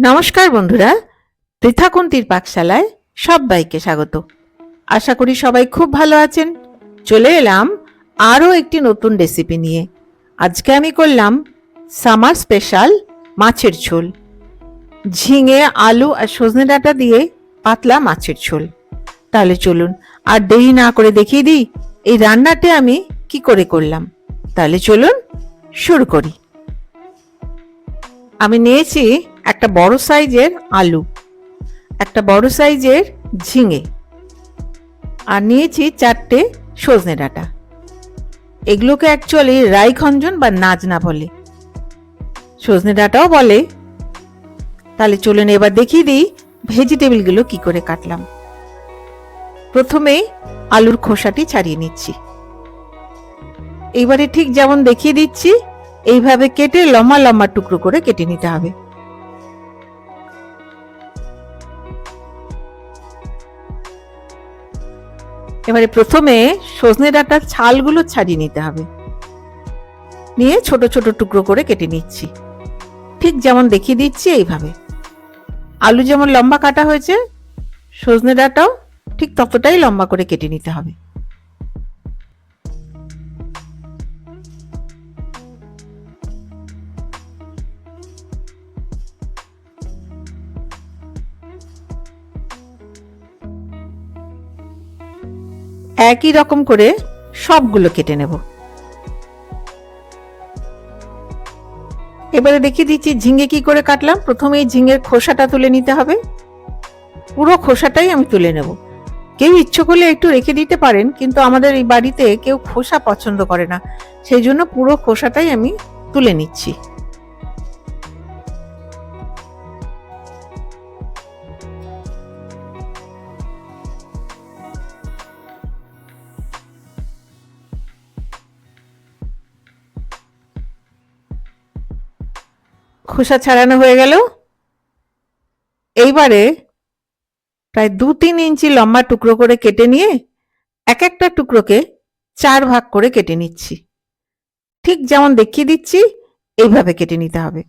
নমস্কার বন্ধুরা, পৃথাকুন্তির পাকশালায় সবাইকে স্বাগত। আশা করি সবাই খুব ভালো আছেন। চলে এলাম আরও একটি নতুন রেসিপি নিয়ে। আজকে আমি করলাম সামার স্পেশাল মাছের ঝোল। ঝিঙে, আলু আর সজনে ডাঁটা দিয়ে পাতলা মাছের ঝোল। তাহলে চলুন আর দেরি না করে দেখিয়ে দিই এই রান্নাটা আমি কি করে করলাম। তাহলে চলুন শুরু করি। আমি নিয়েছি একটা বড় সাইজের আলু, একটা বড় সাইজের ঝিঙে, আর নিয়েছি চারটে সজনে ডাঁটা। এগুলোকে অ্যাকচুয়ালি রাইখঞ্জন বা নাজনা বলে। সজনে ডাঁটাও বলে। তাহলে চলুন এবার দেখিয়ে দিই ভেজিটেবলগুলো কি করে কাটলাম। প্রথমে আলুর খোসাটি ছাড়িয়ে নিচ্ছি। এইবারে ঠিক যেমন দেখিয়ে দিচ্ছি, এইভাবে কেটে লম্বা লম্বা টুকরো করে কেটে নিতে হবে। এবারে প্রথমে সজনে ডাঁটার ছালগুলো ছাড়িয়ে নিতে হবে। নিয়ে ছোট ছোট টুকরো করে কেটে নিচ্ছি। ঠিক যেমন দেখিয়ে দিচ্ছি এইভাবে। আলু যেমন লম্বা কাটা হয়েছে, সজনে ডাঁটাও ঠিক ততটাই লম্বা করে কেটে নিতে হবে। একই রকম করে সবগুলো কেটে নেব। এবারে দেখিয়ে দিচ্ছি ঝিঙে কি করে কাটলাম। প্রথমে এই ঝিঙের খোসাটা তুলে নিতে হবে। পুরো খোসাটাই আমি তুলে নেব। কেউ ইচ্ছে করলে একটু রেখে দিতে পারেন, কিন্তু আমাদের এই বাড়িতে কেউ খোসা পছন্দ করে না। সেই জন্য পুরো খোসাটাই আমি তুলে নিচ্ছি। খোসা ছাড়ানো হয়ে গেল। এইবারে প্রায় দু তিন ইঞ্চি লম্বা টুকরো করে কেটে নিয়ে এক একটা টুকরোকে চার ভাগ করে কেটে নিচ্ছি। ঠিক যেমন দেখিয়ে দিচ্ছি, এইভাবে কেটে নিতে হবে।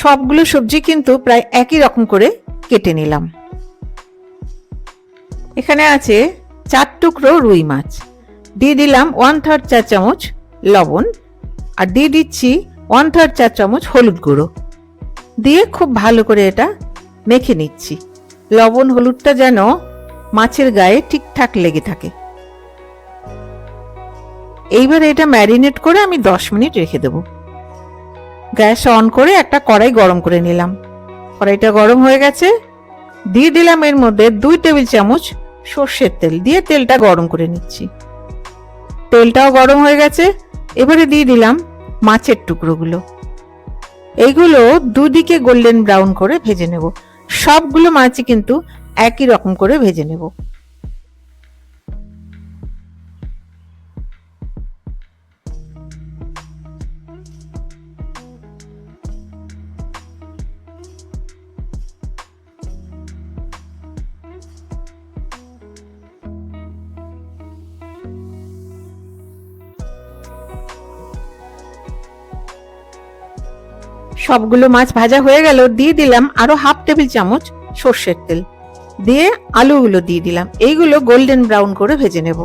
সবগুলো সবজি কিন্তু প্রায় একই রকম করে কেটে নিলাম। এখানে আছে চার টুকরো রুই মাছ। দিয়ে দিলাম ওয়ান থার্ড চা চামচ লবণ আর দিয়ে দিচ্ছি ওয়ান থার্ড চা চামচ হলুদ গুঁড়ো। দিয়ে খুব ভালো করে এটা মেখে নিচ্ছি। লবণ হলুদটা যেন মাছের গায়ে ঠিকঠাক লেগে থাকে। এইবার এটা ম্যারিনেট করে আমি দশ মিনিট রেখে দেবো। গ্যাস অন করে একটা কড়াই গরম করে নিলাম। কড়াইটা গরম হয়ে গেছে। দিয়ে দিলাম এর মধ্যে দুই টেবিল চামচ সর্ষের তেল। দিয়ে তেলটা গরম করে নিচ্ছি। তেলটাও গরম হয়ে গেছে। এবারে দিয়ে দিলাম মাছের টুকরোগুলো। এইগুলো দুদিকে গোল্ডেন ব্রাউন করে ভেজে নেব। সবগুলো মাছই কিন্তু একই রকম করে ভেজে নেব। সবগুলো মাছ ভাজা হয়ে গেল, দিয়ে দিলাম আরও হাফ টেবিল চামচ সর্ষের তেল। দিয়ে আলুগুলো দিয়ে দিলাম। এইগুলো গোল্ডেন ব্রাউন করে ভেজে নেব।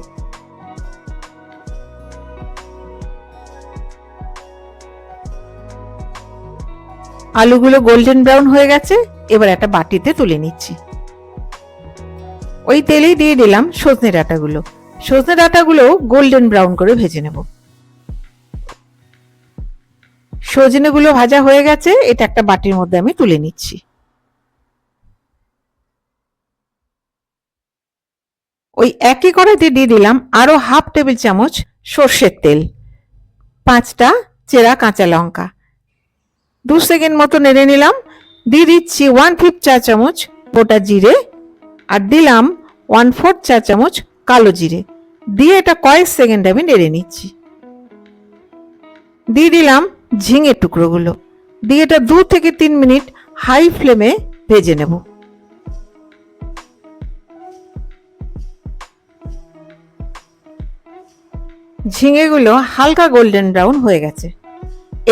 আলুগুলো গোল্ডেন ব্রাউন হয়ে গেছে, এবার একটা বাটিতে তুলে নিচ্ছি। ওই তেলেই দিয়ে দিলাম সজনে ডাঁটাগুলো। সজনে ডাঁটাগুলো গোল্ডেন ব্রাউন করে ভেজে নেব। সজনেগুলো ভাজা হয়ে গেছে, এটা একটা বাটির মধ্যে আমি তুলে নিচ্ছি। ওই একই কড়াইতে দিয়ে দিলাম আরও হাফ টেবিল চামচ সর্ষের তেল, পাঁচটা চেরা কাঁচা লঙ্কা। দু সেকেন্ড মতো নেড়ে নিলাম, দিয়ে দিচ্ছি ওয়ান ফিফ চা চামচ গোটা জিরে আর দিলাম ওয়ান ফোর্থ চা চামচ কালো জিরে। দিয়ে এটা কয়েক সেকেন্ড আমি নেড়ে নিচ্ছি। দিয়ে দিলাম ঝিঙের টুকরোগুলো। দিয়ে এটা দু থেকে তিন মিনিট হাই ফ্লেমে ভেজে নেব। ঝিঙেগুলো হালকা গোল্ডেন ব্রাউন হয়ে গেছে।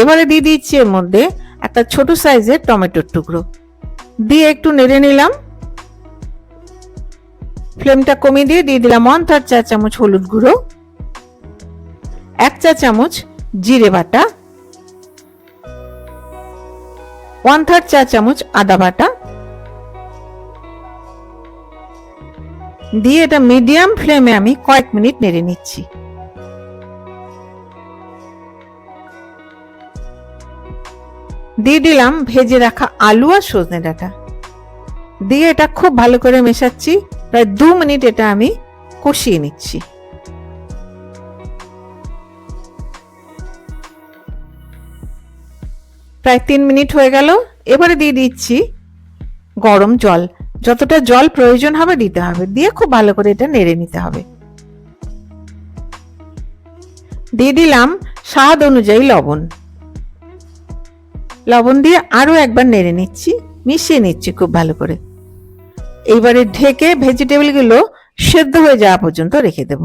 এবারে দিয়ে দিচ্ছি এর মধ্যে একটা ছোট সাইজের টমেটোর টুকরো। দিয়ে একটু নেড়ে নিলাম। ফ্লেমটা কমিয়ে দিয়ে দিয়ে দিলাম ওয়ান থার্ড চা চামচ হলুদ গুঁড়ো, এক চা চামচ জিরে বাটা ওয়ান থার্ড চা চামচ আদা বাটা। দিয়ে এটা মিডিয়াম ফ্লেমে আমি কয়েক মিনিট নেড়ে নিচ্ছি। দিয়ে দিলাম ভেজে রাখা আলু আর সজনে ডাঁটা। দিয়ে এটা খুব ভালো করে মেশাচ্ছি। প্রায় দু মিনিট এটা আমি কষিয়ে নিচ্ছি। প্রায় তিন মিনিট হয়ে গেল। এবারে দিয়ে দিচ্ছি গরম জল। যতটা জল প্রয়োজন হবে দিতে হবে। দিয়ে খুব ভালো করে এটা নেড়ে নিতে হবে। দিয়ে দিলাম স্বাদ অনুযায়ী লবণ। লবণ দিয়ে আরও একবার নেড়ে নিচ্ছি, মিশিয়ে নিচ্ছি খুব ভালো করে। এইবারে ঢেকে ভেজিটেবলগুলো সেদ্ধ হয়ে যাওয়া পর্যন্ত রেখে দেব।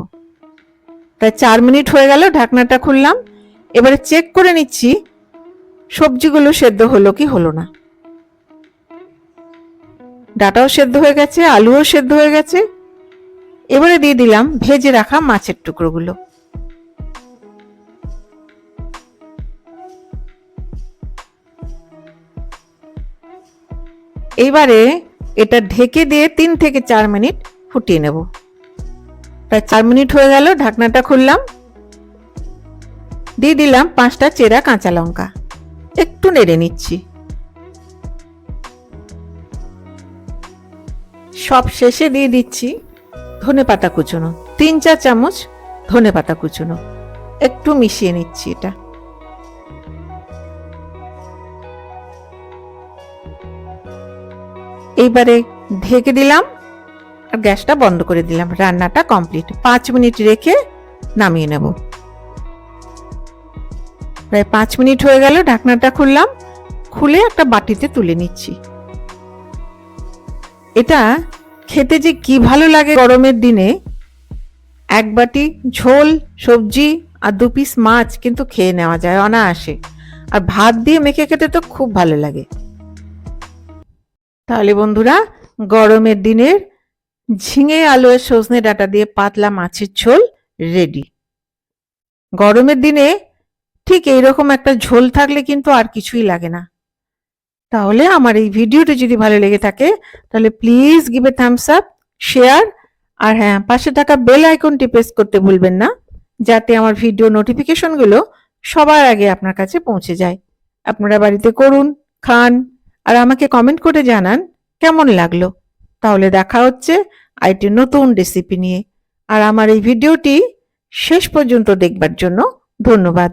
প্রায় চার মিনিট হয়ে গেল, ঢাকনাটা খুললাম। এবারে চেক করে নিচ্ছি সবজিগুলো সেদ্ধ হলো কি হলো না? ডাটাও সেদ্ধ হয়ে গেছে, আলুও সেদ্ধ হয়ে গেছে। এবারে দিয়ে দিলাম ভেজে রাখা মাছের টুকরোগুলো। এইবারে এটা ঢেকে দিয়ে তিন থেকে চার মিনিট ফুটিয়ে নেব। প্রায় চার মিনিট হয়ে গেল, ঢাকনাটা খুললাম। দিয়ে দিলাম পাঁচটা চেরা কাঁচা লঙ্কা। একটু নেড়ে নিচ্ছি। সব শেষে দিয়ে দিচ্ছি ধনে পাতা কুচুনো। তিন চার চামচ ধনে পাতা কুচুনো। একটু মিশিয়ে নিচ্ছি এটা। এইবারে ঢেকে দিলাম আর গ্যাসটা বন্ধ করে দিলাম। রান্নাটা কমপ্লিট। পাঁচ মিনিট রেখে নামিয়ে নেব। প্রায় পাঁচ মিনিট হয়ে গেল, ঢাকনাটা খুললাম, খুলে একটা বাটিতে তুলে নিচ্ছি। এটা খেতে যে কি ভালো লাগে গরমের দিনে, এক বাটি ঝোল, সবজি আর দু পিস মাছ কিন্তু খেয়ে নেওয়া যায় অনায়াসে। আর ভাত দিয়ে মেখে খেতে তো খুব ভালো লাগে। তাহলে বন্ধুরা, গরমের দিনের ঝিঙে, আলু সজনে ডাটা দিয়ে পাতলা মাছের ঝোল রেডি। গরমের দিনে ঠিক এইরকম একটা ঝোল থাকলে কিন্তু আর কিছুই লাগে না। তাহলে আমার এই ভিডিওটি যদি ভালো লেগে থাকে, তাহলে please give a thumbs up share আর হ্যাঁ পাশে থাকা বেল আইকনটি প্রেস করতে ভুলবেন না, যাতে আমার ভিডিও নোটিফিকেশনগুলো সবার আগে আপনার কাছে পৌঁছে যায়। আপনারা বাড়িতে করুন, খান, আর আমাকে কমেন্ট করে জানান কেমন লাগল। তাহলে দেখা হচ্ছে আইটি নতুন রেসিপি নিয়ে। আর আমার এই ভিডিওটি শেষ পর্যন্ত দেখবার জন্য ধন্যবাদ।